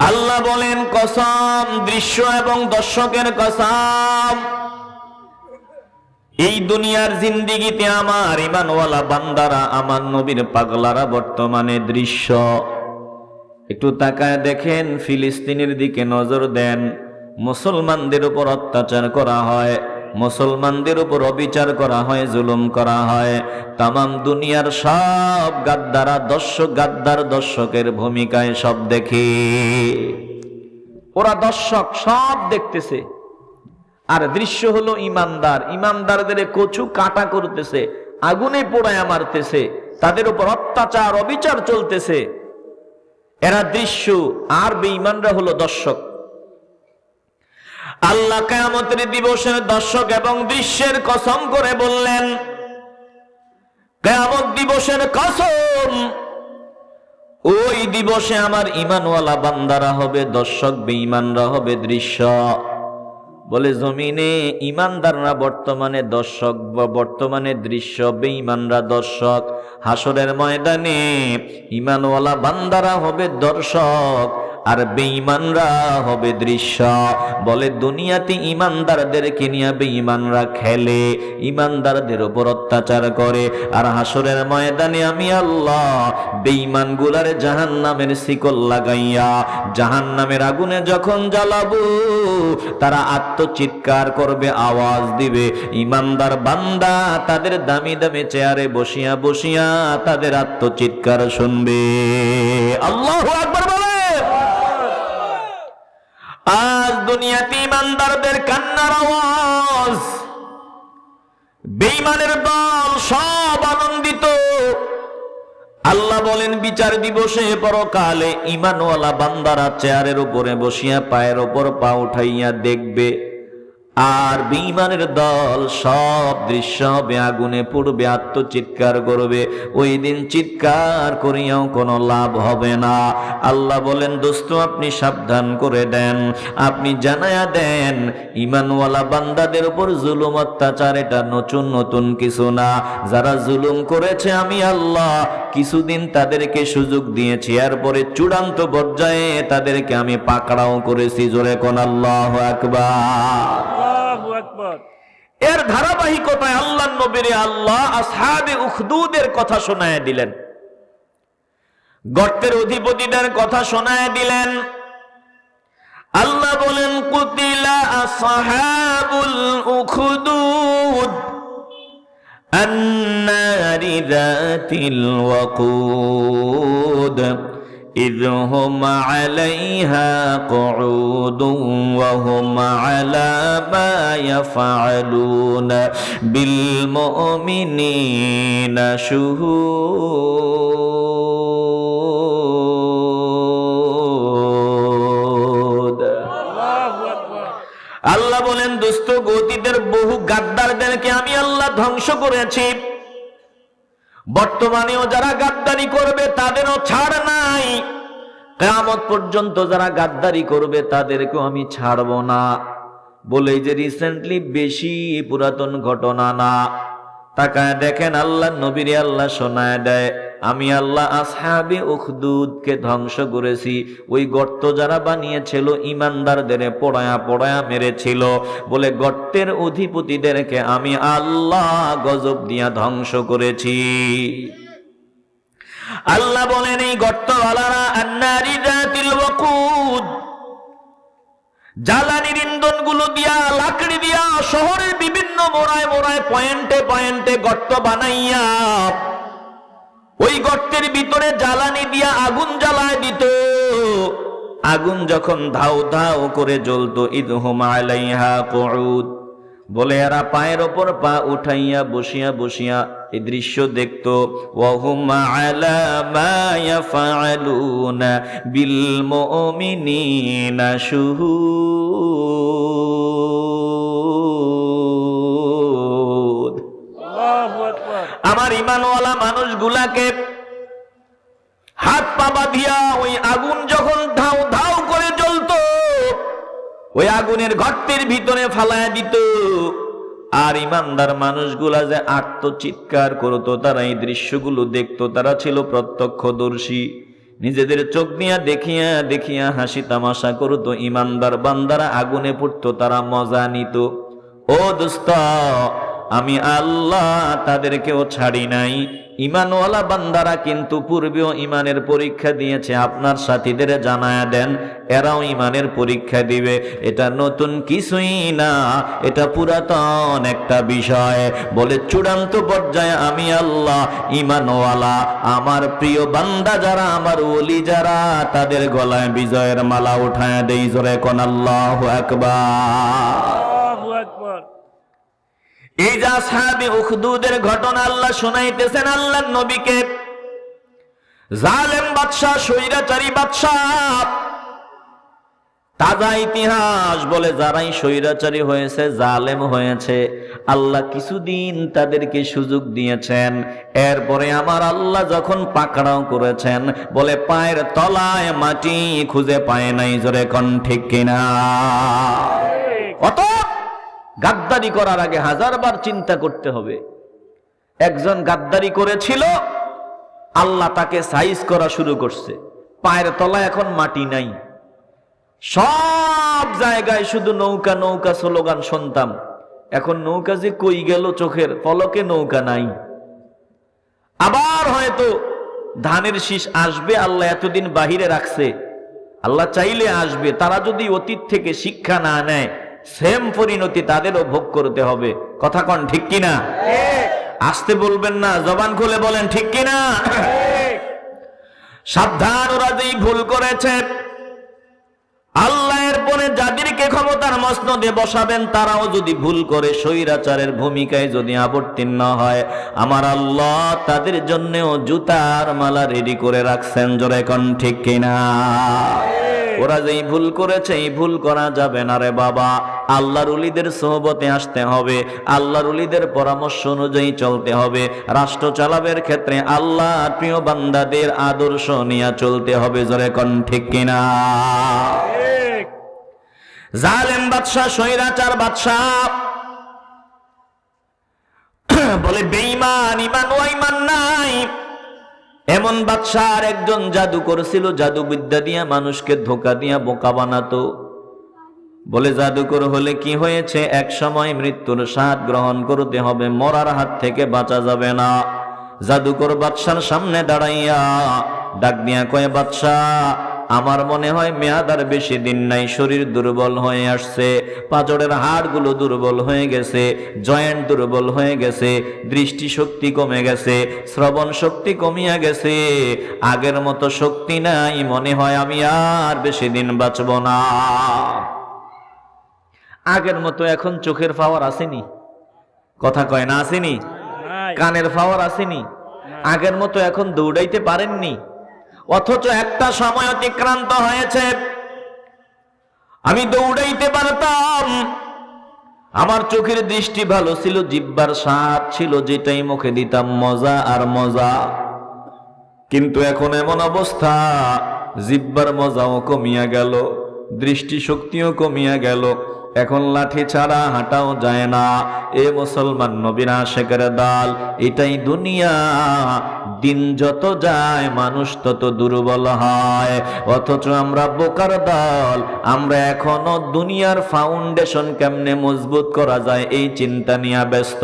আল্লাহ বলেন, কসম, দৃশ্য এবং দর্শকের কসম, এই দুনিয়ার জিন্দিগিতে আমার ইমানওয়ালা বান্দারা, আমার নবীর পাগলারা বর্তমানে দৃশ্য। একটু তাকায় দেখেন, ফিলিস্তিনের দিকে নজর দেন, মুসলমানদের উপর অত্যাচার করা হয়। মুসলমানদের উপর অবিচার করা হয়, জুলুম করা হয়। তামাম দুনিয়ার সব গাদ্দারা, দর্শক গাদ্দার দর্শকের ভূমিকায় সব দেখে। ওরা দর্শক সব দেখতেছে। আর দৃশ্য হলো ইমানদার। ইমানদারদের কচু কাটা করতেছে, আগুনে পোড়ায় মারতেছে, তাদের উপর অত্যাচার, অবিচার চলতেছে। এরা দৃশ্য, আর বেঈমানরা হলো দর্শক। আল্লাহ কেয়ামতের দিবসের দর্শক এবং দৃশ্যের কসম করে বললেন, কেয়ামত দিবসের কসম, ওই দিবসে আমার ইমানওয়ালা বান্দারা হবে, দর্শক বেঈমানরা হবে দৃশ্য। বলে জমিনে ইমানদাররা বর্তমানে দর্শক, বর্তমানে দৃশ্য, বেঈমানরা দর্শক। হাসরের ময়দানে ইমানওয়ালা বান্দারা হবে দর্শক। আর বেঈমানরা হবে দৃশ্য। বলে, দুনিয়াতে ইমানদারদেরকে নিয়ে বেঈমানরা খেলে ইমানদারদের উপর অত্যাচার করে। আর হাসরের ময়দানে আমি আল্লাহ বেঈমান গুলারে জাহান নামের শিকল লাগাইয়া জাহান নামের আগুনে যখন জ্বালাবো, তারা আত্মচিৎকার করবে, আওয়াজ দিবে। ইমানদার বান্দা তাদের দামি দামি চেয়ারে বসিয়া বসিয়া তাদের আত্মচিৎকার শুনবে। আল্লাহ আকবার বলে আজ দুনিয়াতে ইমানদারদের কান্নার আওয়াজ। বেঈমানের দল সব আনন্দিত। আল্লাহ বলেন, বিচার দিবসে পরকালে ইমানওয়ালা বান্দারা চেয়ারের উপরে বসিয়া পায়ের উপর পা উঠাইয়া দেখবে। আর বেঈমানের দল সব দৃশ্য হবে, আগুনে পড়বে, আত্মচিৎকার করবে। ওই দিন চিৎকার করিয়াও কোনো লাভ হবে না। আল্লাহ বলেন, দোস্ত, আপনি সাবধান করে দেন। আপনি জানায়া দেন, ইমানওয়ালা বান্দাদের উপর জুলুম অত্যাচার, এটা নতুন নতুন কিছু না। যারা জুলুম করেছে আমি আল্লাহ, কিছুদিন তাদেরকে সুযোগ দিয়েছি। এরপরে চূড়ান্ত পর্যায়ে তাদেরকে আমি পাকড়াও করেছি। জোরে কোন আল্লাহু আকবার। এর ধারাবাহিকতায় আল্লাহ নবীরে আল্লাহ আসহাবে উখদুদের কথা শোনায় দিলেন গর্তের অধিপতিদের কথা শোনায় দিলেন আল্লাহ বলেন কুতিলা আসহাবুল উখদুদ النار ذات الوقود إذ هم عليها قعود وهم على ما يفعلون بالمؤمنين شهود আল্লাহু আকবার আল্লাহ বলেন দুস্থ গতিদের বহু গাদ্দারদেরকে আমি আল্লাহ ধ্বংস করেছি বর্তমানেও যারা গাদ্দারি করবে তাদেরও ছাড় নাই। কেয়ামত পর্যন্ত যারা গাদ্দারি করবে তাদেরকেও আমি ছাড়ব না। বলে যে রিসেন্টলি বেশি পুরাতন ঘটনা না। তাকায় দেখেন আল্লাহ নবীরে আল্লাহ শোনায় দেয়। আমি আল্লাহ আসহাবে উখদুদকে ধ্বংস করেছি। ওই গর্ত যারা বানিয়েছিল, ইমানদারদের পড়ায়া পড়ায়া মেরেছিল। বলে গর্তের অধিপতিদেরকে আমি আল্লাহ গজব দিয়া ধ্বংস করেছি। আল্লাহ বলেন, এই গর্তওয়ালারা আন্নারি জাতিল ওয়াকুদ। জ্বালানির ইন্ধনগুলো দিয়া, লাকড়ি দিয়া, শহরের বিভিন্ন মোড়ায় মোড়ায় পয়েন্টে পয়েন্টে গর্ত বানাইয়া ওই গর্তের ভিতরে জ্বালানি দিয়া আগুন জ্বালায় দিত। আগুন যখন ধাও ধাও করে জ্বলতো ঈদ আলাইহা কউদ। বলে এরা পায়ের ওপর পা উঠাইয়া বসিয়া বসিয়া এই দৃশ্য দেখতো। ওয়াহুম আলা মানুষগুলাকে হাত পা বাঁধিয়া ওই আগুন যখন ধাও ধাও করে জ্বলতো, ওই আগুনের গর্তের ভিতরে ফালায় দিত। আর ইমানদার মানুষগুলা যে আত্মচিৎকার করতো, তারা এই দৃশ্যগুলো দেখতো, তারা ছিল প্রত্যক্ষদর্শী। নিজেদের চোখ দিয়া দেখিয়া দেখিয়া হাসি তামাশা করত, ইমানদার বান্দারা আগুনে পড়তো, তারা মজা নিত। ও দোস্ত আমি আল্লাহ তাদেরকেও ছাড়ি নাই। ইমানওয়ালা বান্দারা কিন্তু পূর্বেও ইমানের পরীক্ষা দিয়েছে, আপনার সাথীদের জানায়া দেন, এরাও ইমানের পরীক্ষা দিবে। এটা নতুন কিছুই না, এটা পুরাতন একটা বিষয়। বলে, চূড়ান্ত পর্যায়ে আমি আল্লাহ, ইমানওয়ালা, আমার প্রিয় বান্দা যারা, আমার ওলি যারা, তাদের গলায় বিজয়ের মালা উঠায় দেই জোরে কোন আল্লাহ একবার এই যা সাহাবি উখদুদের ঘটনা আল্লাহ শোনাইতেছেন আল্লাহ নবীকে। জালেম বাদশাহ স্বৈরাচারী বাদশাহ। তাজা ইতিহাস বলে যারাই স্বৈরাচারী হয়েছে জালেম হয়েছে আল্লাহ কিছুদিন তাদেরকে সুযোগ দিয়েছেন। এরপরে আমার আল্লাহ যখন পাকড়াও করেছেন বলে পায়ের তলায় মাটি খুঁজে পায় নাই জোরে কন। ঠিক। কিনা অত গাদ্দারি করার আগে হাজারবার চিন্তা করতে হবে। একজন গাদ্দারি করেছিল, আল্লাহ তাকে সাইজ করা শুরু করছে। পায়ের তলায় এখন মাটি নাই। সব জায়গায় শুধু নৌকা নৌকা স্লোগান শুনতাম। এখন নৌকা যে কই গেল চোখের পলকে নৌকা নাই। আবার হয়তো ধানের শীষ আসবে, আল্লাহ এতদিন বাহিরে রাখছে। আল্লাহ চাইলে আসবে, তারা যদি অতীত থেকে শিক্ষা না নেয় সেম পরিণতি তাদেরও ভোগ করতে হবে। কথা কন, ঠিক কিনা? আসতে বলবেন না, জবান খুলে বলেন, ঠিক কিনা? সাবধান ওরা যেই ভুল করেছে। আল্লাহ এর পরে যাদেরকে ক্ষমতার মসনদে বসাবেন, তারাও যদি ভুল করে, স্বৈরাচারের ভূমিকায় যদি আবর্তীর্ণ হয়, আমার আল্লাহ তাদের জন্যও জুতার মালা রেডি করে রাখছেন, জোরে কোন, ঠিক কিনা? ওরা যেই ভুল করেছে, এই ভুল করা যাবে না রে বাবা। আল্লাহর উলিদের সোহবতে আসতে হবে। আল্লাহর উলিদের পরামর্শ অনুযায়ী চলতে হবে। রাষ্ট্র চালাবের ক্ষেত্রে আল্লাহ প্রিয় বান্দাদের আদর্শ নিয়ে চলতে হবে, জোরে কোন ঠিক কিনা? জালেম বাদশাহ, স্বৈরাচার বাদশাহ। বলে, বেঈমান ইমান ও ইমান নাই। এমন বাদশাহ একজন জাদু করেছিল জাদু বিদ্যা দিয়া মানুষকে ধোকা দিয়া বোকা বানাতো। বলে, জাদুকর হলে কি হয়েছে? এক সময় মৃত্যুর স্বাদ গ্রহণ করতে হবে, মরার হাত থেকে বাঁচা যাবে না। জাদুকর বাদশার সামনে দাঁড়াইয়া ডাক দিয়া কয়ে বাদশাহ আমার মনে হয় মেয়াদ আর বেশি দিন নাই শরীর দুর্বল হয়ে আসছে পাজরের হাড়গুলো দুর্বল হয়ে গেছে জয়েন্ট দুর্বল হয়ে গেছে দৃষ্টি শক্তি কমে গেছে শ্রবণ শক্তি কমিয়া গেছে আগের মতো শক্তি নাই মনে হয় আমি আর বেশি দিন বাঁচব না। আগের মতো এখন চোখের পাওয়ার আসেনি। কথা কয় না আসেনি? কানের পাওয়ার আসেনি। আগের মতো এখন দৌড়াইতে পারেননি। অথচ একটা সময় অতিক্রান্ত হয়েছে। আমি দৌড়াইতে পারতাম। আমার চোখের দৃষ্টি ভালো ছিল, জিব্বার স্বাদ ছিল, যেটাই মুখে দিতাম, মজা আর মজা। কিন্তু এখন এমন অবস্থা, জিব্বার মজাও কমিয়া গেল দৃষ্টি শক্তিও কমিয়া গেল। এখন লাঠি ছাড়া হাঁটাও যায় না। এ মুসলমান নবীরা শেখের দাল, এটাই দুনিয়া। দিন যত যায়, মানুষ তত দুর্বল হয়। অথচ আমরা বোকার দল, আমরা এখনও দুনিয়ার ফাউন্ডেশন কেমনে মজবুত করা যায়, এই চিন্তা নিয়ে ব্যস্ত।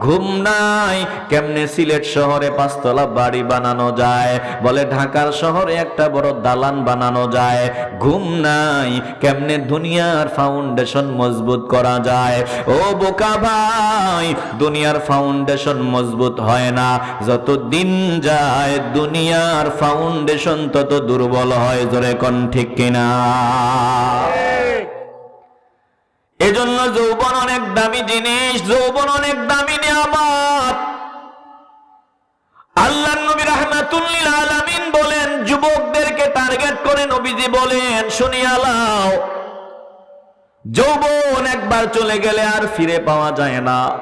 ঘুম নাই, কেমনে সিলেট শহরে পাঁচতলা বাড়ি বানানো যায়? বলে ঢাকার শহরে একটা বড় দালান বানানো যায়। ঘুম নাই, কেমনে দুনিয়ার ফাউন্ডেশন মজবুত করা যায়। ও বোকা ভাই, দুনিয়ার ফাউন্ডেশন মজবুত হয় না। যত দিন যায় দুনিয়ার ফাউন্ডেশন তত দুর্বল হয় জোরে কোন ঠিক কিনা। এজন্য যৌবন অনেক দামি জিনিস, যৌবন অনেক দামি নিয়ামত। আল্লাহ নবী রাহমাতুল্লিল আলামিন বলেন, যুবকদেরকে টার্গেট করে নবীজি বলেন, শুনিয়া লাও যৌবন একবার চলে গেলে আর ফিরে পাওয়া যায় না।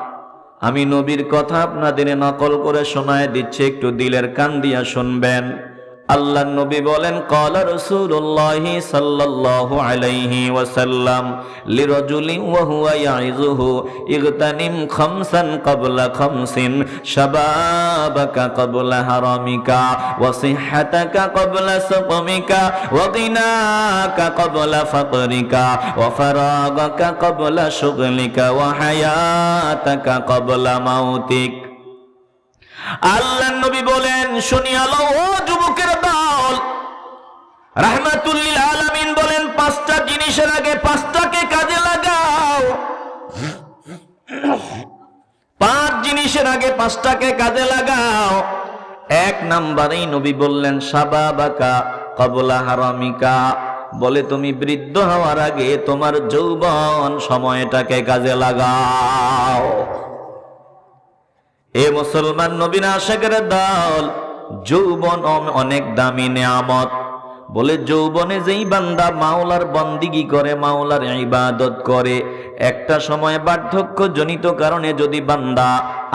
আমি নবীর কথা আপনাদের নকল করে শোনায় দিচ্ছে, একটু দিলের কান দিয়া শুনবেন। আল্লাহ নবী বলেন, কলা রসুল্লাহ সাল্লাল্লাহু আলাইহি ওয়াসাল্লাম লিরাজুলি ওয়া হুয়া ইয়াইজুহু ইগতানিম খামসান ক্বাবলা খামসিন শাবাবাকা ক্বাবলা হারামিকা ওয়া সিহহাতাকা ক্বাবলা সাকমিকা ওয়া ফাকরিকা ওয়া ফারাগাকা শুগলিকা ওয়া হায়াতাকা মাউতিক। আল্লাহ নবী বলেন যুবকের দল। রাহমাতুল্লিল বলেন, পাঁচটা জিনিসের আগে পাঁচটাকে কাজে লাগাও। পাঁচ জিনিসের আগে পাঁচটাকে কাজে লাগাও। এক নাম্বারেই নবী বললেন কবলা হারামিকা। বলে, তুমি বৃদ্ধ হওয়ার আগে তোমার যৌবন সময়টাকে কাজে লাগাও। এ মুসলমান নবীন আশেকের দল। যৌবন অনেক দামি নেয়ামত। বলে যৌবনে যেই বান্দা মাওলার বন্দিগি করে, মাওলার ইবাদত করে, একটা সময় বার্ধক্য জনিত কারণে যদি বান্দা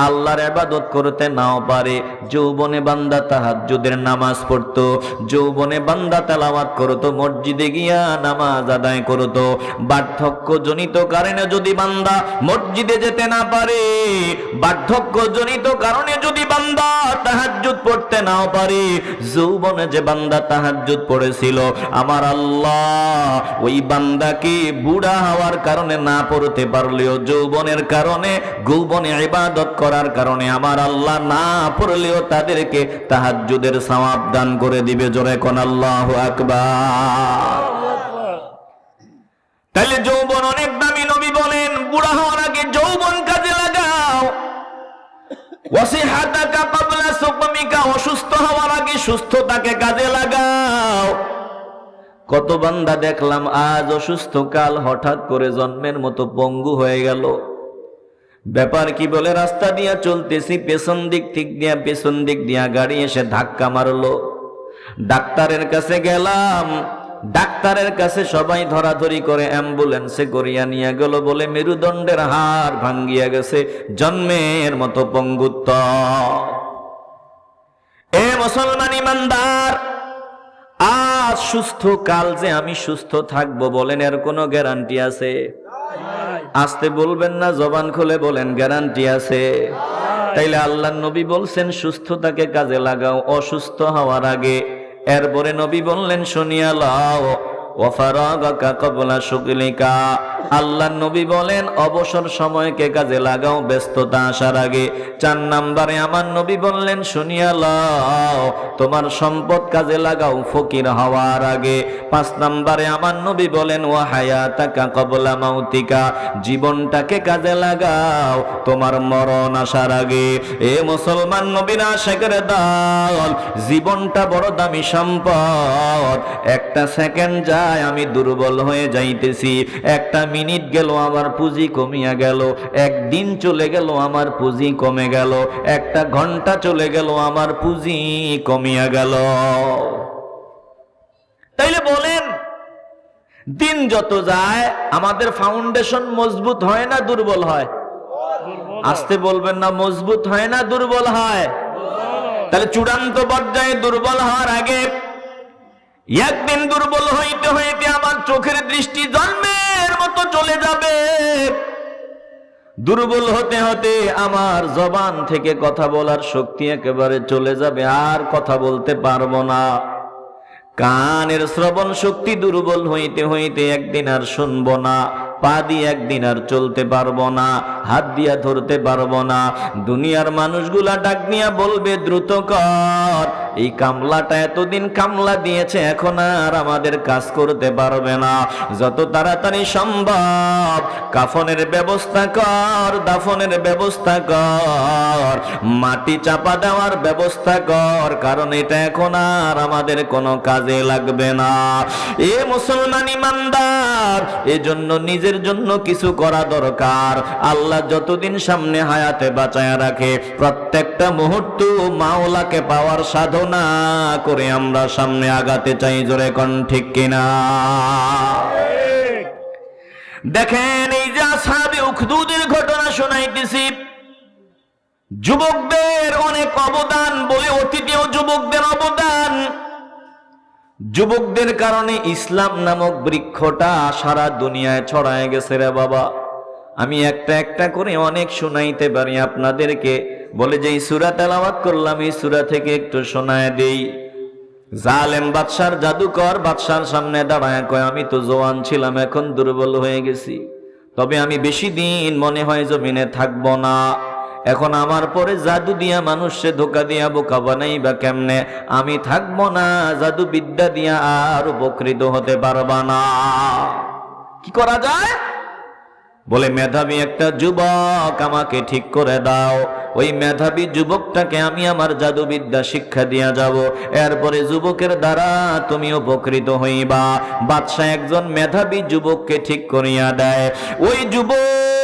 আল্লাহর ইবাদত করতে নাও পারে। যৌবনে বান্দা তাহাজ্জুদের নামাজ পড়তো, যৌবনে বান্দা তেলাওয়াত করতো, মসজিদে গিয়া নামাজ আদায় করতো। বার্ধক্য জনিত কারণে যদি বান্দা মসজিদে যেতে না পারে বার্ধক্য জনিত কারণে যদি বান্দা তাহাজ্জুদ পড়তে নাও পারে, যৌবনে যে বান্দা তাহাজ্জুদ পড়েছিল, আমার আল্লাহ ওই বান্দাকে বুড়া হওয়ার কারণে না পড়তে পারলেও যৌবনের কারণে গৌবনে ইবাদত করার কারণে আমার আল্লাহ না পড়লেও তাদেরকে তাহাজ্জুদের সওয়াব দান করে দিবে। জোরে কোন আল্লাহু আকবার। তাহলে যৌবন অনেক দামি, নবী বলেন, বুড়া হওয়ার আগে যৌবন কাজে লাগাও। ওয়াসিহাতাকা ক্বাবলা সুকমিকা, অসুস্থ হওয়ার আগে সুস্থতাকে কাজে লাগাও। কত বান্দা দেখলাম, আজ অসুস্থ কাল হঠাৎ করে জন্মের মতো পঙ্গু হয়ে গেল। ব্যাপার কি বলে, রাস্তা দিয়া চলতেছি, পেছন দিক ঠিক দিয়া, পেছন দিক দিয়া গাড়ি এসে ধাক্কা মারলো। ডাক্তারের কাছে গেলাম, ডাক্তারের কাছে সবাই ধরাধরি করে অ্যাম্বুলেন্সে করিয়া নিয়ে গেল বলে মেরুদণ্ডের হাড় ভাঙ্গিয়া গেছে, জন্মের মতো পঙ্গুত্ব। এ মুসলমান ইমানদার, আজ সুস্থ কাল যে আমি সুস্থ থাকব বলেন, এর কোনো গ্যারান্টি আছে? আসতে বলবেন না, জবান খুলে বলেন, গ্যারান্টি আছে। তাইলে আল্লাহ নবী বলছেন, সুস্থতাকে কাজে লাগাও, অসুস্থ হওয়ার আগে। এরপরে নবী বললেন, শুনিয়া লাও। ওয়াফারাগাকা কবলা শুকলিকা আল্লাহ নবী বলেন, অবসর সময়কে কাজে লাগাও, ব্যস্ততা আসার আগে। চার নাম্বারে আমার নবী বললেন, শুনিয়া লাও, তোমার সম্পদ কাজে লাগাও, ফকির হওয়ার আগে। পাঁচ নাম্বারে আমার নবী বলেন ও হায়াতাকা কবলা মাউতিকা, জীবনটাকে কাজে লাগাও, তোমার মরণ আসার আগে। এ মুসলমান নবীরা শেখের দল, জীবনটা বড় দামি সম্পদ। একটা সেকেন্ড যায় আমি দুর্বল হয়ে যাইতেছি। একটা মিনিট গেল, আমার পুঁজি কমিয়া গেল। একদিন চলে গেল, আমার পুঁজি কমে গেল। একটা ঘণ্টা চলে গেল, আমার পুঁজি কমিয়া গেল। তাইলে বলেন, দিন যত যায়, আমাদের ফাউন্ডেশন মজবুত হয় না দুর্বল হয়? আসতে বলবেন না, মজবুত হয় না, দুর্বল হয়? তাহলে চূড়ান্ত পর্যায়ে দুর্বল হওয়ার আগে একদিন দুর্বল হইতে হইতে আমার চোখের দৃষ্টি জন্মের মতো চলে যাবে। দুর্বল হতে হতে আমার জবান থেকে কথা বলার শক্তি একেবারে চলে যাবে, আর কথা বলতে পারব না। কানের শ্রবণ শক্তি দুর্বল হইতে হইতে একদিন আর শুনব না, পা দিয়ে একদিন আর চলতে পারব না। হাত দিয়া ধরতে পারব না। দুনিয়ার মানুষগুলা ডাক নিয়া বলবে, দ্রুত কর। এই কামলাটা এতদিন কামলা দিয়েছে, এখন আর আমাদের কাজ করতে পারবে না। যত তাড়াতাড়ি সম্ভব, কাফনের ব্যবস্থা কর, দাফনের ব্যবস্থা কর, মাটি চাপা দেওয়ার ব্যবস্থা কর, কারণ এটা এখন আর আমাদের কোনো কাজে লাগবে না। এ মুসলমান ইমানদার, এজন্য নিজের জন্য কিছু করা দরকার। আল্লাহ যতদিন সামনে হায়াতে বাঁচায় রাখে, প্রত্যেকটা মুহূর্ত মাওলাকে পাওয়ার সাধনা করে আমরা সামনে আগাতে চাই জোরে কন ঠিক কিনা। দেখেন এই যে আসাবে উখদুদের ঘটনা শোনাইতেছি। যুবকদের অনেক অবদান বলে অতীতেও যুবকদের অবদান। যুবকদের কারণে ইসলাম নামক বৃক্ষটা সারা দুনিয়ায় ছড়ায় গেছে রে বাবা। আমি একটা একটা করে অনেক শোনাইতে পারি আপনাদেরকে। বলে যে এই সুরা তেলাওয়াত করলাম, এই সুরা থেকে একটু শোনায় দেই। জালেম বাদশার জাদুকর বাদশার সামনে দাঁড়ায় কয়, আমি তো জোয়ান ছিলাম, এখন দুর্বল হয়ে গেছি। তবে আমি বেশি দিন মনে হয় জমিনে থাকব না। এখন আমার পরে জাদু দিয়া মানুষে ধোকা দিয়া বোকা বানাই বা কেমনে? আমি থাকব না জাদু বিদ্যা দিয়া আর উপকৃত হতে পারবা না। কি করা যায়? বলে, মেধাবী একটা যুবক আমাকে ঠিক করে দাও। ওই মেধাবী যুবকটাকে আমি আমার জাদুবিদ্যা শিক্ষা দিয়া যাব। এরপরে যুবকের দ্বারা তুমি উপকৃত হইবা। বাদশাহ একজন মেধাবী যুবককে ঠিক করিয়া দেয়। ওই যুবক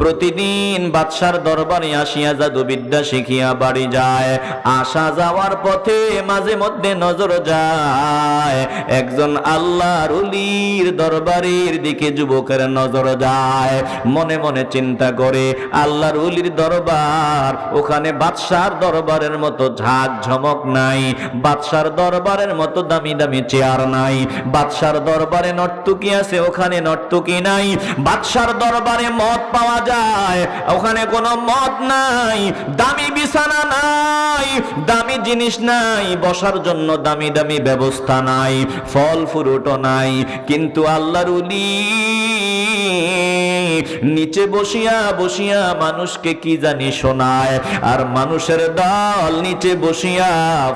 প্রতিদিন বাদশার দরবারে আসিয়া জাদুবিদ্যা শিখিয়া বাড়ি যায়। আসা যাওয়ার পথে মাঝে মধ্যে নজর যায়। একজন আল্লাহর অলির দরবারের দিকে যুবকের নজর যায়। মনে মনে চিন্তা করে আল্লাহর অলির দরবার, ওখানে বাদশার দরবারের মতো ঝাঁক ঝমক নাই। বাদশার দরবারের মতো দামি দামি চেয়ার নাই। বাদশার দরবারে নর্তুকি আছে, ওখানে নর্তুকি নাই। বাদশার দরবারে মদ পাওয়া যায়। ওখানে কোনো মদ নাই, দামি বিছানা নাই, দামি জিনিস নাই, বসার জন্য দামি দামি ব্যবস্থা নাই, ফল ফুরুটও নাই। কিন্তু আল্লাহর উলি নিচে বসিয়া বসিয়া মানুষকে কি জানি শোনায়, আর মানুষের দল নিচে বসিয়া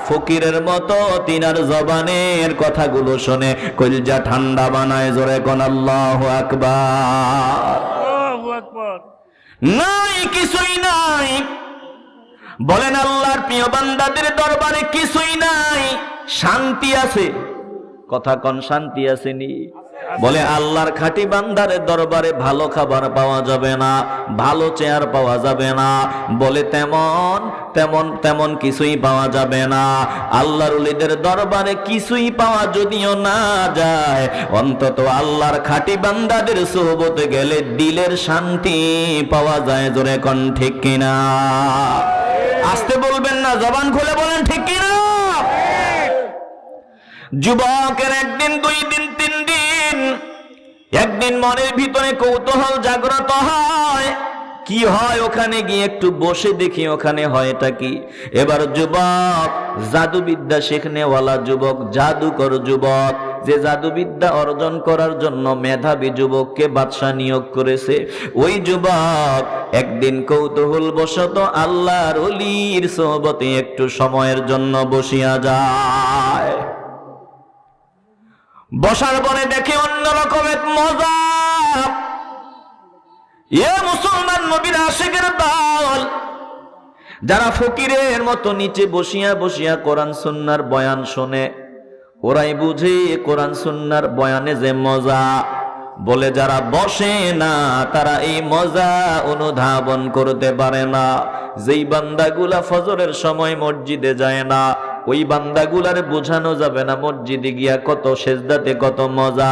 ফকিরের মতো তিনার জবানের কথাগুলো শোনে। কলজা ঠান্ডা বানায়, জোরে কোন আল্লাহ আকবার। নাই, কিছুই নাই। বলেন আল্লাহর প্রিয় বান্দাদের দরবারে কিছুই নাই। শান্তি আছে। কথা কন, শান্তি আসেনি বলে, আল্লাহর খাঁটি বান্দারের দরবারে ভালো খাবার পাওয়া যাবে না, ভালো চেয়ার পাওয়া যাবে না। বলে, তেমন তেমন তেমন কিছুই পাওয়া যাবে না। আল্লাহর উলিদের দরবারে কিছুই পাওয়া যদিও না যায়, অন্তত আল্লাহর খাটি বান্দাদের সোহবতে গেলে দিলের শান্তি পাওয়া যায় জোরে কন ঠিক কিনা? আসতে বলবেন না, জবান খুলে বলেন, ঠিক কিনা? যুবকের একদিন, দুই দিন, তিন দিন, একদিন মনের ভিতরে কৌতূহল জাগ্রত হয়। কি হয় ওখানে গিয়ে একটু বসে দেখি ওখানে হয়টা কি। এবার যুবক, জাদুবিদ্যা শেখনেওয়ালা যুবক, জাদুকর যুবক, যে জাদুবিদ্যা অর্জন করার জন্য মেধাবী যুবককে বাদশাহ নিয়োগ করেছে, ওই যুবক একদিন কৌতূহল বশত আল্লাহর অলির সোহবতে একটু সময়ের জন্য বসিয়া যায়। বসার পরে দেখে অন্যরকম এক মজা। এ মুসলমান নবীর আশেকের দল যারা ফকিরের মতো নিচে বসিয়া বসিয়া কোরআন সুন্নার বয়ান শোনে, ওরাই বুঝে কোরআন সুন্নার বয়ানে যে মজা। বলে যারা বসে না, তারা এই মজা অনুধাবন করতে পারে না। যেই বান্দাগুলা ফজরের সময় মসজিদে যায় না, ওই বান্দাগুলার বোঝানো যাবে না মসজিদে গিয়া কত সেজদাতে কত মজা।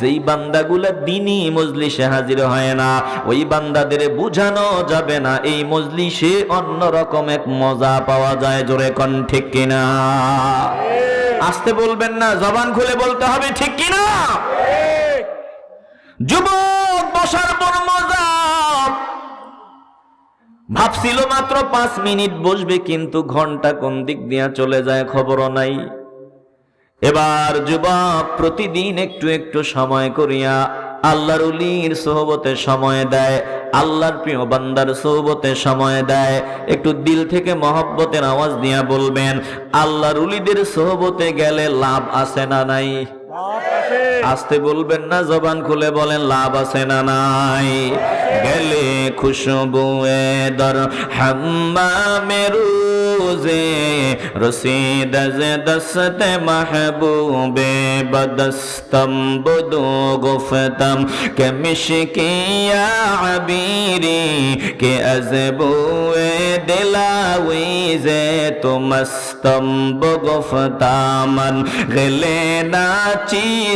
যেই বান্দাগুলা দিনই মজলিসে হাজির হয় না, ওই বান্দাদের বোঝানো যাবে না এই মজলিসে অন্যরকম এক মজা পাওয়া যায় জোরে কন ঠিক কিনা। আসতে বলবেন না, জবান খুলে বলতে হবে ঠিক কিনা? যুবক, বসার পর মজা। ভাবছিল মাত্র পাঁচ মিনিট বসবে, কিন্তু ঘণ্টা কোন দিক দিয়া চলে যায় খবরও নাই। এবার যুবক প্রতিদিন একটু একটু সময় করিয়া আল্লাহর উলির সোহবতে সময় দেয়, আল্লাহর প্রিয় বান্দার সোহবতে সময় দেয়, একটু দিল থেকে মহব্বতের আওয়াজ দিয়া বলবেন, আল্লাহর উলিদের সোহবতে গেলে লাভ আছে না নাই? আসতে বলবেন না, জবান খুলে বলেন, লাভ আছে না নাই? গেলে খুশবু দর হাম্মা মেরুজে রসিদ যে দস্তে মাহবুবে বদস্তম, বুদু গুফতম গলে না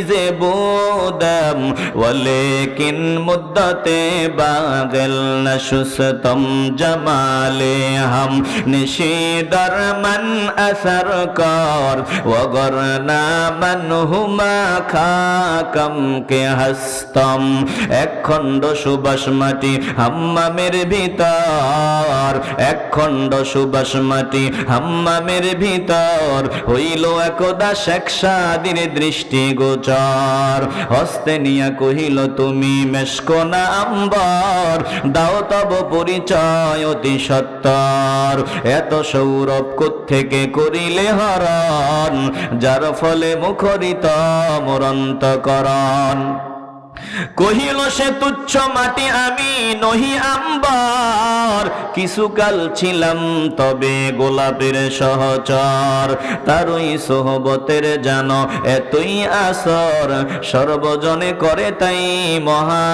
چیز بودم ولكن مدت باغل نشستم جمال هم نشیدر من اثر کار وگرنا من হুমা খাকাম কে হস্তম এক খণ্ড সুবাস মাটি হাম্মামের ভিতর এক খণ্ড সুবাস মাটি হাম্মামের ভিতর হইল একদা শেখ সাদির দৃষ্টি গোচর হস্তে নিয়া কহিল, তুমি মেশকোনা আম্বর, দাও তব পরিচয় অতি সত্তর। এত সৌরভ থেকে করিলে হরণ, যার ফলে মুখরিত মরন্ত মরন্তকরণ কহিল সে তুচ্ছ মাটি আমি নহি আম্বার। কিছুকাল ছিলাম তবে গোলাপের সহচর। তারই সোহবতের জান এতই আসর। সর্বজনে করে তাই মহা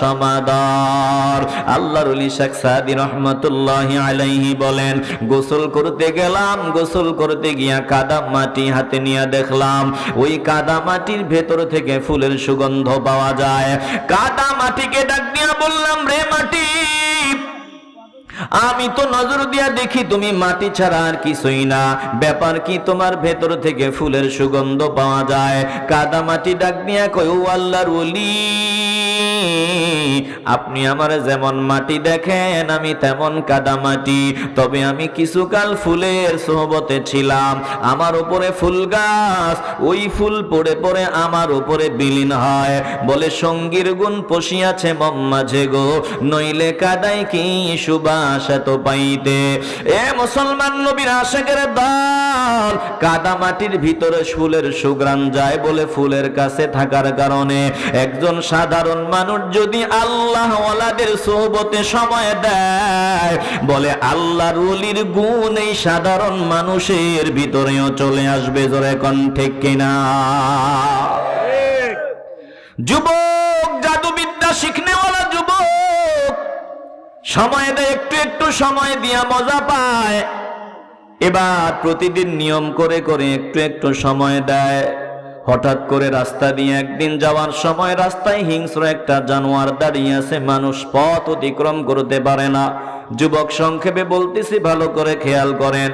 সমাদর আল্লাহর শেখ সাদি রহমতুল্লাহ আলাইহি বলেন, গোসল করতে গেলাম, গোসল করতে গিয়া কাদা মাটি হাতে নিয়ে দেখলাম। ওই কাদা মাটির ভেতর থেকে ফুলের সুগন্ধ পাওয়া যায়। কাদা মাটিকে ডাক দিয়া বললাম, রে মাটি, আমি তো নজর দিয়া দেখি তুমি মাটি ছাড়া আর কিছুই না। ব্যাপার কি তোমার ভেতর থেকে ফুলের সুগন্ধ পাওয়া যায়? কাদা মাটি ডাক দিয়া কয় ও আল্লাহর ওলি আপনি আমার যেমন মাটি দেখেন, আমি তেমন কাদা মাটি। তবে আমি কিছুকাল ফুলের সোহবতে ছিলাম, আমার উপরে ফুল গাছ, ওই ফুল পড়ে পড়ে আমার উপরে বিলীন হয়। বলে, সঙ্গীর গুণ পশিয়াছে মম মাঝে গো, নইলে কাদাই কি সুবাস এত পাইতে? এ মুসলমান নবীর আশেকের দল, কাদা মাটির ভিতরে ফুলের সুগ্রাণ যায় বলে ফুলের কাছে থাকার কারণে। একজন সাধারণ মানুষ যদি আল্লাহ ওয়ালাদের সোহবতে সময় দেয়, বলে আল্লাহর ওলির গুণ এই সাধারণ মানুষের ভিতরেও চলে আসবে জোরে কিনা ঠিক যুবক, জাদুবিদ্যা শিখনেওয়ালা যুবক, সময় দেয়, একটু একটু সময় দিয়া মজা পায়। এবার প্রতিদিন নিয়ম করে করে একটু একটু সময় দেয়। হঠাৎ করে রাস্তা দিয়ে একদিন যাওয়ার সময় রাস্তায় হিংস্র একটা জানোয়ার দাঁড়িয়ে আছে। মানুষ পথ অতিক্রম করতে পারে না। যুবক সংক্ষেপে বলতেছি, ভালো করে খেয়াল করেন।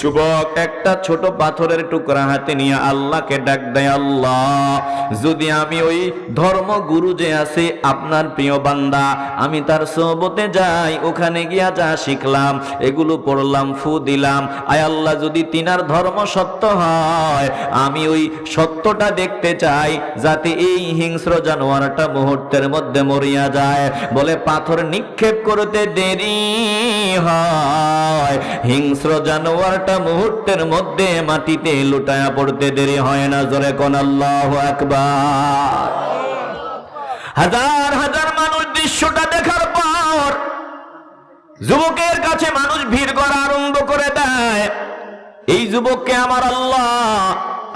যুবক একটা ছোট পাথরের টুকরা হাতে নিয়ে আল্লাহকে ডাক দেয়, আল্লাহ, যদি আমি ওই ধর্ম গুরু যে আছে, আপনার প্রিয় বান্দা, আমি তার সোহবতে যাই, ওখানে গিয়া যা শিখলাম, এগুলো পড়লাম, ফু দিলাম, আয় আল্লাহ, যদি তিনার ধর্ম সত্য হয়, আমি ওই সত্যটা দেখতে চাই, যাতে এই হিংস্র জানোয়ারটা মুহূর্তের মধ্যে মরিয়া যায়। বলে পাথর নিক্ষেপ করতে দেরি হয়। হিংস্র জানোয়ারটা মুহূর্তের মধ্যে মাটিতে লুটায়া পড়তে দেরি হয় না, জোরে কোন আল্লাহ আকবার। হাজার হাজার মানুষ দৃশ্যটা দেখার পর যুবকের কাছে মানুষ ভিড় করা আরম্ভ করে দেয়। এই যুবককে আমার আল্লাহ,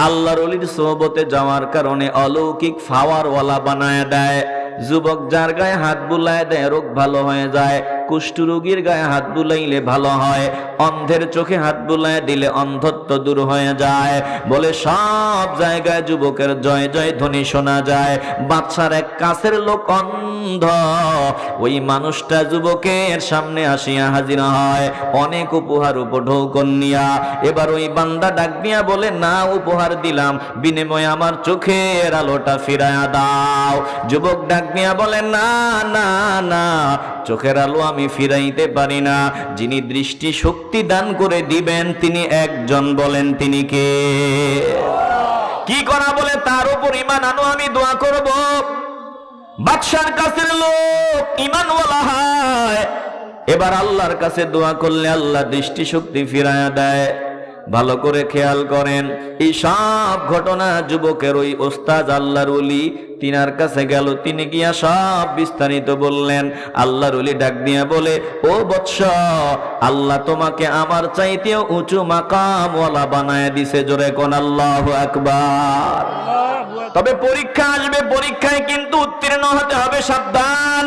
আল্লাহর অলির সোহবতে যাওয়ার কারণে অলৌকিক ফাওয়ারওয়ালা বানায় দেয়। যুবক যার গায়ে হাত বুলায় দেয়, রোগ ভালো হয়ে যায়। কুষ্ঠ রোগীর গায়ে হাত বুলাইলে ভালো হয়। অন্ধের চোখে হাত বুলায় দিলে অন্ধত্ব দূর হয়ে যায়। বলে সব জায়গায় যুবকের জয় জয় ধ্বনি শোনা যায়। বাচ্চার এক কাছের লোক অন্ধ। ওই মানুষটা যুবকের সামনে আসিয়া হাজির হয়। অনেক উপহার উপঢৌ কন্যা এবার ওই বান্দা ডাক দিয়া বলে, না, উপহার দিলাম। বিনিময়ে আমার চোখের আলোটা ফিরায়া দাও। যুবক ডাক দিয়া বলে না না না, চোখের আলো আমি ফিরাইতে পারি না। যিনি দৃষ্টি শক্তি দান করে দিবেন, তিনি একজন বলেন, তিনি কে? কি করা বলে, তার উপর ইমান আনো, আমি দোয়া করব। বাদশার কাছের লোক ইমানওয়ালা হয়। এবার আল্লাহর কাছে দোয়া করলে আল্লাহ দৃষ্টি শক্তি ফিরায়া দেয়। ভালো করে খেয়াল করেন। এই সব ঘটনা যুবকের ওই ওস্তাদ আল্লাহর উলি তিনার কাছে গেল, তিনি গিয়া সব বিস্তারিত বললেন। আল্লাহর উলি ডাক দিয়া বলে, ও বৎস, আল্লাহ তোমাকে আমার চাইতেও উঁচু মাকামওয়ালা বানায় দিছে জোরে কোন আল্লাহ আকবার। তবে পরীক্ষা আসবে, পরীক্ষায় কিন্তু উত্তীর্ণ হতে হবে, সাবধান।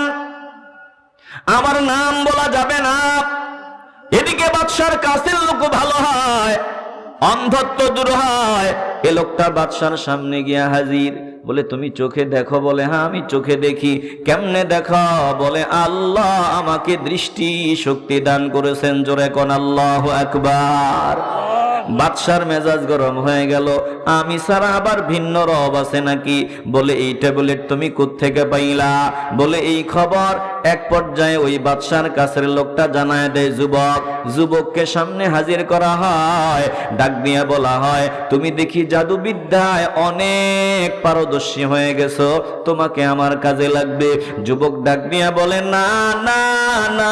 আমার নাম বলা যাবে না। এদিকে বাদশার কাছের লোক ভালো হয়, অন্ধত্ব দূর হয়। এ লোকটা বাদশার সামনে গিয়া হাজির, বলে, তুমি চোখে দেখো? বলে হ্যাঁ আমি চোখে দেখি। কেমনে দেখো বলে, আল্লাহ আমাকে দৃষ্টি শক্তি দান করেছেন। জোরে কন আল্লাহ একবার বাদশার মেজাজ গরম হয়ে গেল। আমি সারা আবার ভিন্ন রব আছে নাকি? বলে এই ট্যাবলেট তুমি কোত্থেকে পাইলা? বলে এই খবর, এক পর্যায়ে ওই বাদশার কাছের লোকটা জানায় দেয়, যুবক, যুবককে সামনে হাজির করা হয়। ডাক দিয়ে বলা হয়, তুমি দেখি জাদুবিদ্যায় অনেক পারদর্শী হয়ে গেছো। তোমাকে আমার কাজে লাগবে। যুবক ডাক দিয়ে বলে, না না না।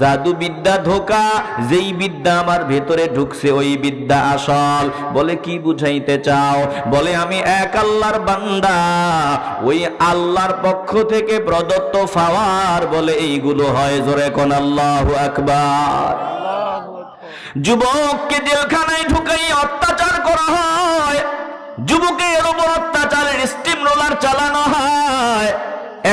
জাদুবিদ্যা ধোকা, যেই বিদ্যা আমার ভেতরে ঢুকছে ওই বিদ্যা আসল, বলে কি বুঝাইতে চাও? বলে, আমি এক আল্লাহর বান্দা, ওই আল্লাহর পক্ষ থেকে প্রদত্ত ফাওয়ার, বলে এইগুলো হয় জোরে কোন আল্লাহ আকবার। যুবককে জেলখানায় ঢুকাই অত্যাচার করা হয়, যুবকের ওপর অত্যাচারের স্টিম রোলার চালানো হয়।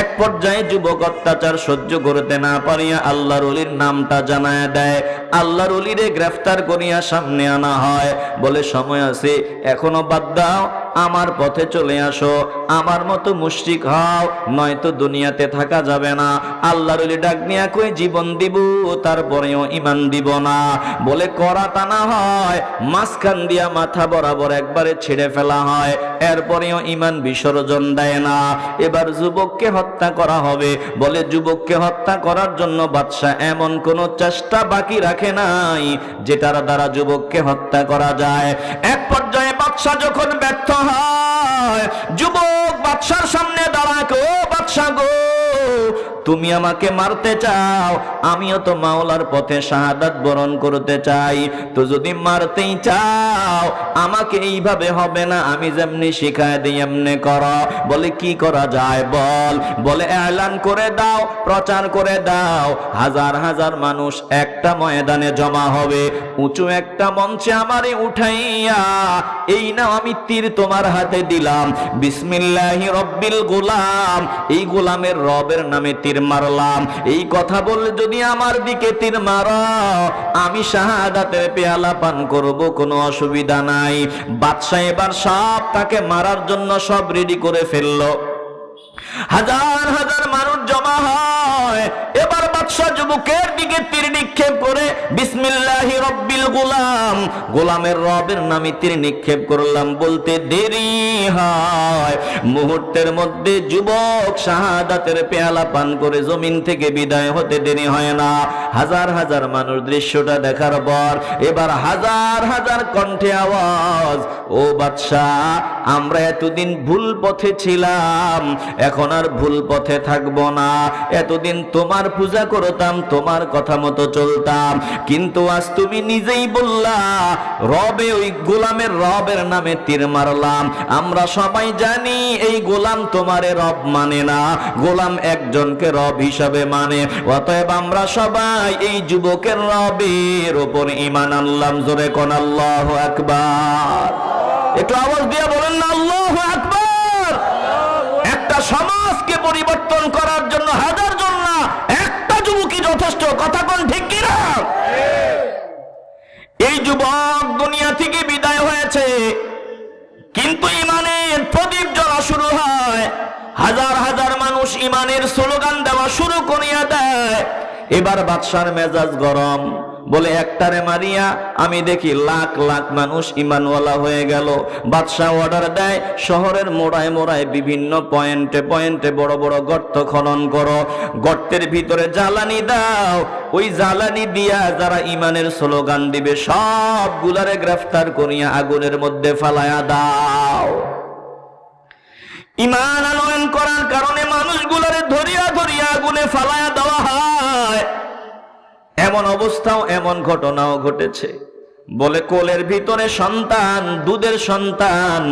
এক পর্যায়ে যুবক অত্যাচার সহ্য করতে না পারিয়া আল্লাহর অলির নামটা জানায় দেয়। আল্লাহর অলিরে গ্রেফতার করিয়া সামনে আনা হয়। বলে, সময় আছে, এখনও বাদ দাও। আমার পথে চলে আসো, আমার মতো মুশরিক হও, নয়তো দুনিয়াতে থাকা যাবে না। আল্লাহর ডাক নিয়া কই জীবন দিব, তারপরেও ইমান দিব না। বলে করা টানা হয়, মাঝখান দিয়া মাথা বরাবর একবারে ছেড়ে ফেলা হয়, এরপরেও ইমান বিসর্জন দেয় না। এবার যুবককে হত্যা করা হবে। বলে যুবককে হত্যা করার জন্য বাদশাহ এমন কোন চেষ্টা বাকি রাখে নাই, যেটার দ্বারা যুবককে হত্যা করা যায়। এক পর্যায়ে বাদশাহ যখন ব্যর্থ হয় যুবক বাদশার সামনে দাঁড়াক ও বাদশাহ গো তুমি আমাকে মারতে চাও, আমিও তো মাওলার পথে শাহাদাত বরণ করতে চাই। তো যদি মারতেই চাও, আমাকে এইভাবে হবে না, আমি যেমনি শিখায় দিই এমনি কর। বলে কি করা যায় বল? বলে এলান করে দাও, প্রচার করে দাও। হাজার হাজার মানুষ একটা ময়দানে জমা হবে। উঁচু একটা মঞ্চে আমারে উঠাইয়া, এই না আমি তীর তোমার হাতে দিলাম। বিসমিল্লাহি রব্বিল গোলাম, এই গোলামের রবের নামে তীর মারলাম। এই কথা বললে যদি আমার দিকে তীর মার, আমি শাহাদাতের পেয়ালা পান করব, কোনো অসুবিধা নাই। বাদশাহ এবার সব তাকে মারার জন্য সব রেডি করে ফেলল। হাজার হাজার মানুষ জমা হয়। এবার যুবকের দিকে তীর নিক্ষেপ করে, বিসমিল্লাহি রব্বিল গোলাম। গোলামের রবের নামে তীর নিক্ষেপ করলাম, বলতে দেরি হয়। মুহূর্তের মধ্যে যুবক শাহাদাতের পেয়ালা পান করে জমিন থেকে বিদায় হতে দেরি হয় না। হাজার হাজার মানুষ দৃশ্যটা দেখার পর, এবার হাজার হাজার কণ্ঠে আওয়াজ, ও বাদশাহ, আমরা এতদিন ভুল পথে ছিলাম, এখন আর ভুল পথে থাকব না। এতদিন তোমার পূজা করতাম, তোমার কথা মতো চলতাম। কিন্তু আজ তুমি নিজেই বললা, রবে ওই গোলামের রবের নামে তীর মারলাম। আমরা সবাই জানি এই গোলাম তোমারে রব মানে না, গোলাম একজনকে রব হিসাবে মানে। অতএব আমরা সবাই এই যুবকের রবের ওপর ইমান আনলাম। জোরে কোন আল্লাহ আকবার। একটু আওয়াজ দিয়ে বলেন না, আল্লাহ আকবার। একটা সমাজকে পরিবর্তন করার জন্য হাজার যথেষ্ট কথা কোন ঠিক কিনা? এই যুবক দুনিয়া থেকে বিদায় হয়েছে, কিন্তু ইমানের প্রদীপ জ্বলা শুরু হয়। হাজার হাজার মানুষ ইমানের স্লোগান দেওয়া শুরু করিয়া দেয়। এবার বাদশার মেজাজ গরম। বলে, একটারে মারিয়া, আমি দেখি লাখ লাখ মানুষ ইমানওয়ালা হয়ে গেল। বাদশাহ অর্ডার দেয়, শহরের মোড়ায় মোড়ায় বিভিন্ন পয়েন্টে পয়েন্টে বড় বড় গর্ত খনন করো। গর্তের ভিতরে জ্বালানি দাও। ওই জ্বালানি দিয়া যারা ইমানের স্লোগান দিবে, সবগুলারে গ্রেফতার করিয়া আগুনের মধ্যে ফালায়া দাও। ইমান আনয়ন করার কারণে মানুষগুলারে ধরিয়া ধরিয়া আগুনে ফালায়া দেওয়া হয়। এমন অবস্থাও, এমন ঘটনাও ঘটেছে। বলে কোলের ভিতরে সন্তান, দুধের সন্তান।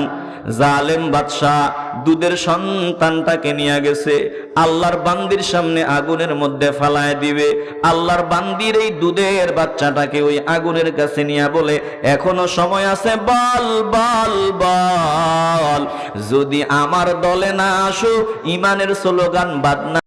জালেম বাদশাহ দুধের সন্তানটাকে নিয়ে গেছে। আল্লাহর বান্দির সামনে আগুনের মধ্যে ফালায় দিবে। আল্লাহর বান্দির এই দুধের বাচ্চাটাকে ওই আগুনের কাছে নিয়ে বলে, এখনও সময় আছে, বল বল বল। যদি আমার দলে না আসো, ইমানের স্লোগান বাদ না